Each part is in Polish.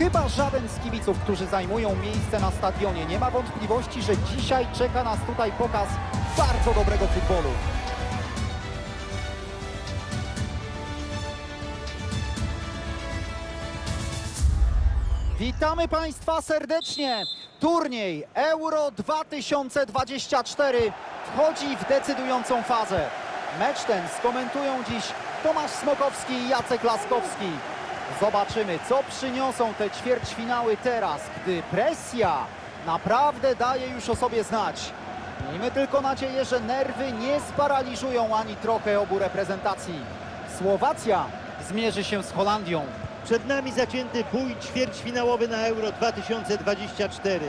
chyba żaden z kibiców, którzy zajmują miejsce na stadionie. Nie ma wątpliwości, że dzisiaj czeka nas tutaj pokaz bardzo dobrego futbolu. Witamy Państwa serdecznie. Turniej Euro 2024 wchodzi w decydującą fazę. Mecz ten skomentują dziś Tomasz Smokowski i Jacek Laskowski. Zobaczymy, co przyniosą te ćwierćfinały teraz, gdy presja naprawdę daje już o sobie znać. Miejmy tylko nadzieję, że nerwy nie sparaliżują ani trochę obu reprezentacji. Słowacja zmierzy się z Holandią. Przed nami zacięty bój ćwierćfinałowy na Euro 2024.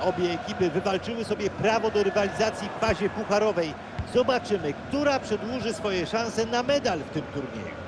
Obie ekipy wywalczyły sobie prawo do rywalizacji w fazie pucharowej. Zobaczymy, która przedłuży swoje szanse na medal w tym turnieju.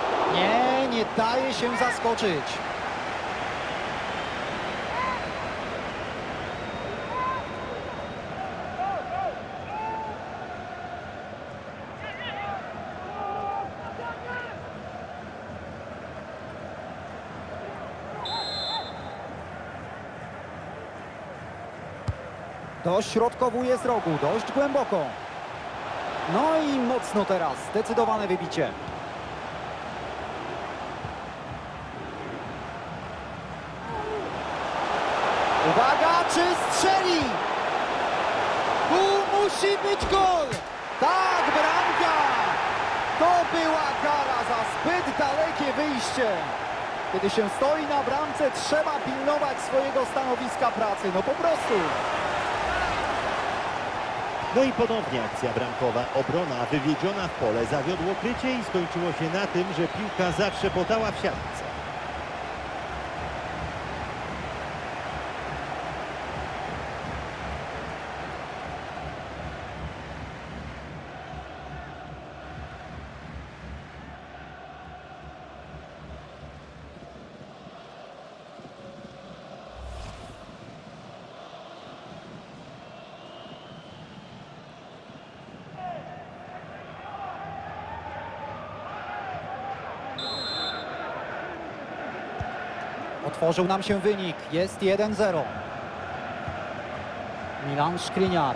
Nie, nie daje się zaskoczyć. Dośrodkowuje z rogu, dość głęboko. No i mocno teraz, zdecydowane wybicie. Uwaga, czy strzeli? Tu musi być gol! Tak, bramka! To była kara za zbyt dalekie wyjście. Kiedy się stoi na bramce, trzeba pilnować swojego stanowiska pracy. No po prostu. No i ponownie akcja bramkowa. Obrona wywiedziona w pole zawiodło krycie i skończyło się na tym, że piłka zatrzepotała w siatce. Otworzył nam się wynik. Jest 1-0. Milan Szkliniar.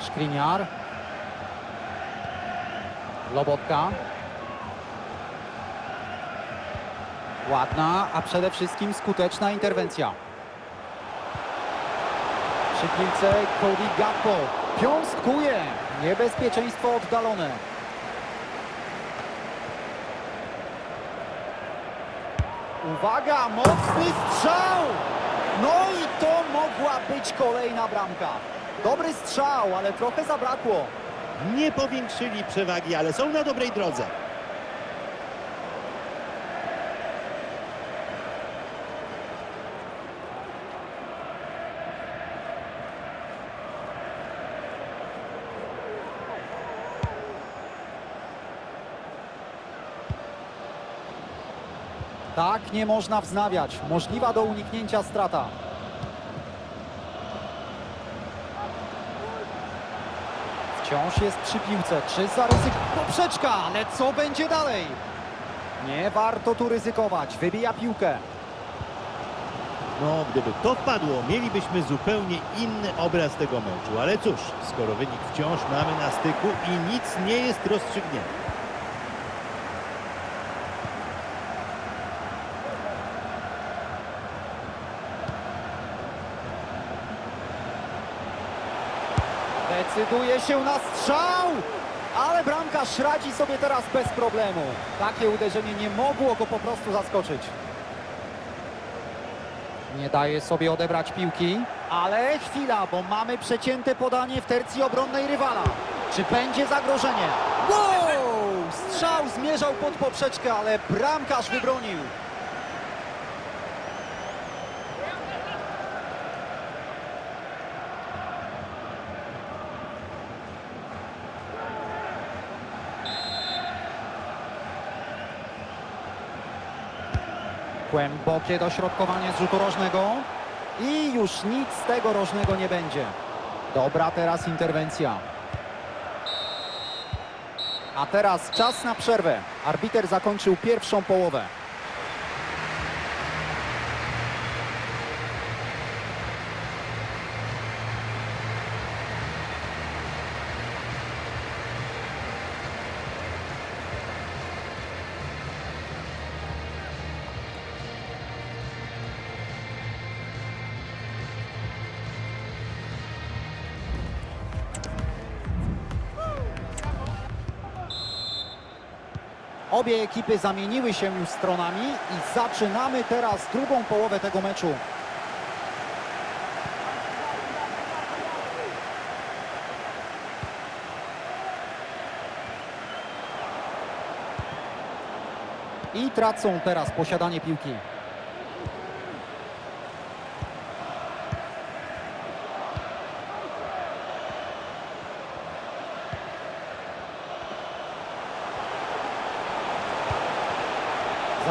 Szkliniar. Lobotka. Ładna, a przede wszystkim skuteczna interwencja. Przy piłce Cody Gakpo. Piąstkuje. Niebezpieczeństwo oddalone. Uwaga, mocny strzał! No i to mogła być kolejna bramka. Dobry strzał, ale trochę zabrakło. Nie powiększyli przewagi, ale są na dobrej drodze. Tak nie można wznawiać. Możliwa do uniknięcia strata. Wciąż jest przy piłce. Czy zaryzyk... Poprzeczka, ale co będzie dalej? Nie warto tu ryzykować. Wybija piłkę. No, gdyby to wpadło, mielibyśmy zupełnie inny obraz tego meczu. Ale cóż, skoro wynik wciąż mamy na styku i nic nie jest rozstrzygnięte. Decyduje się na strzał! Ale bramkarz radzi sobie teraz bez problemu. Takie uderzenie nie mogło go po prostu zaskoczyć. Nie daje sobie odebrać piłki. Ale chwila, bo mamy przecięte podanie w tercji obronnej rywala. Czy będzie zagrożenie? Wow! strzał zmierzał pod poprzeczkę, ale bramkarz wybronił. Głębokie dośrodkowanie z rzutu rożnego i już nic z tego rożnego nie będzie. Dobra teraz interwencja. A teraz czas na przerwę. Arbiter zakończył pierwszą połowę. Obie ekipy zamieniły się już stronami i zaczynamy teraz drugą połowę tego meczu. I tracą teraz posiadanie piłki.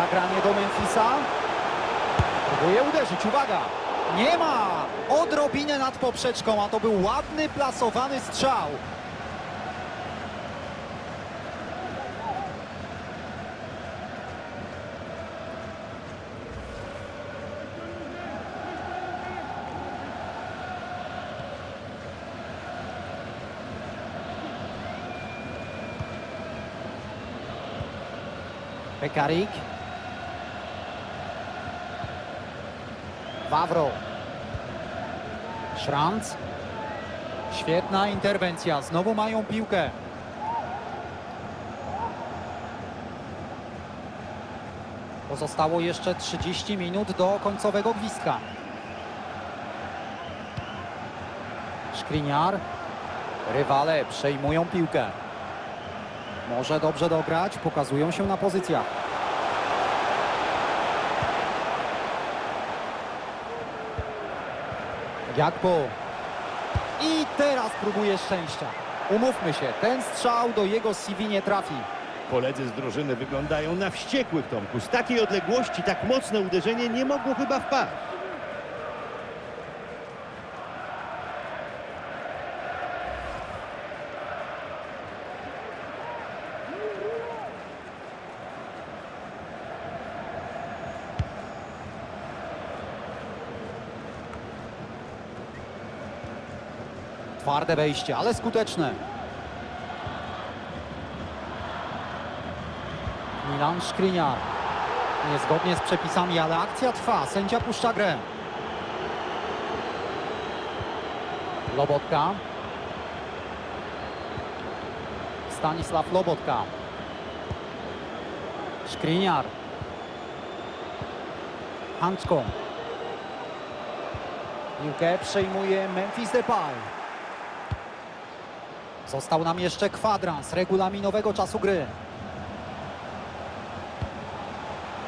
Zagranie do Memphisa. Próbuje uderzyć, uwaga! Nie ma! Odrobinę nad poprzeczką, a to był ładny, plasowany strzał. Pekarik. Wawro. Szranc. Świetna interwencja. Znowu mają piłkę. Pozostało jeszcze 30 minut do końcowego gwizdka. Szkliniar. Rywale przejmują piłkę. Może dobrze dograć, pokazują się na pozycjach. Gakpo. I teraz próbuje szczęścia. Umówmy się, ten strzał do jego CV nie trafi. Koledzy z drużyny wyglądają na wściekłych, Tomku. Z takiej odległości tak mocne uderzenie nie mogło chyba wpaść. Twarde wejście, ale skuteczne. Milan Szkliniar. Niezgodnie z przepisami, ale akcja trwa. Sędzia puszcza grę. Lobotka. Stanisław Lobotka. Szkliniar. Hanczką. Piłkę przejmuje Memphis Depay. Został nam jeszcze kwadrans regulaminowego czasu gry.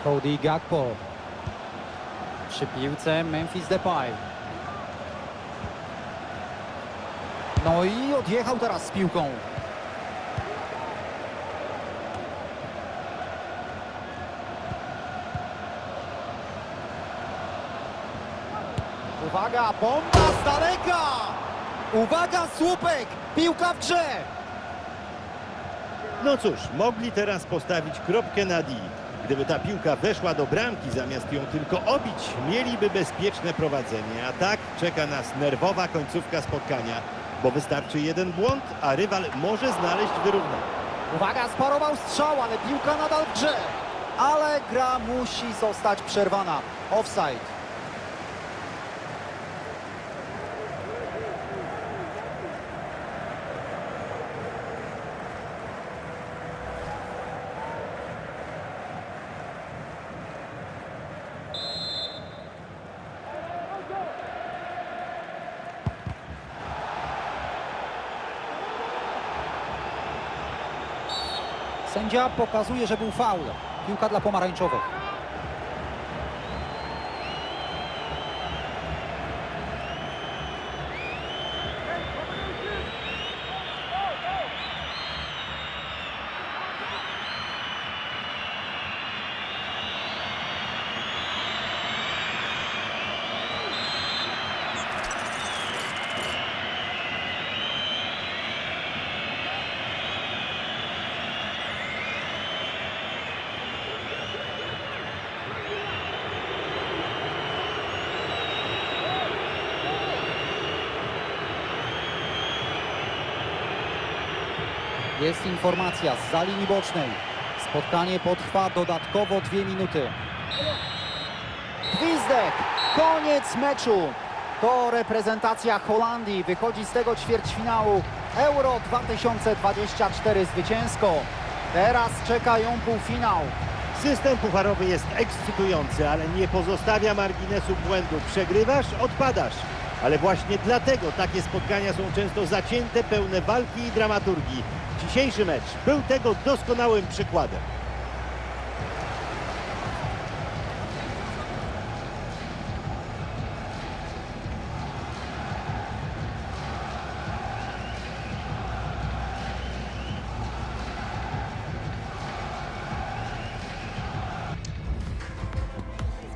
Cody Gakpo. Przy piłce Memphis Depay. No i odjechał teraz z piłką. Uwaga, bomba z daleka! Uwaga, słupek! Piłka w grze! No cóż, mogli teraz postawić kropkę na D. Gdyby ta piłka weszła do bramki, zamiast ją tylko obić, mieliby bezpieczne prowadzenie. A tak czeka nas nerwowa końcówka spotkania, bo wystarczy jeden błąd, a rywal może znaleźć wyrównanie. Uwaga, sparował strzał, ale piłka nadal w grze. Ale gra musi zostać przerwana. Offside. Sędzia pokazuje, że był faul. Piłka dla pomarańczowych. Jest informacja z linii bocznej. Spotkanie potrwa dodatkowo dwie minuty. Gwizdek! Koniec meczu! To reprezentacja Holandii wychodzi z tego ćwierćfinału Euro 2024 zwycięsko. Teraz czeka ją półfinał. System pucharowy jest ekscytujący, ale nie pozostawia marginesu błędu. Przegrywasz, odpadasz. Ale właśnie dlatego takie spotkania są często zacięte, pełne walki i dramaturgii. Dzisiejszy mecz był tego doskonałym przykładem.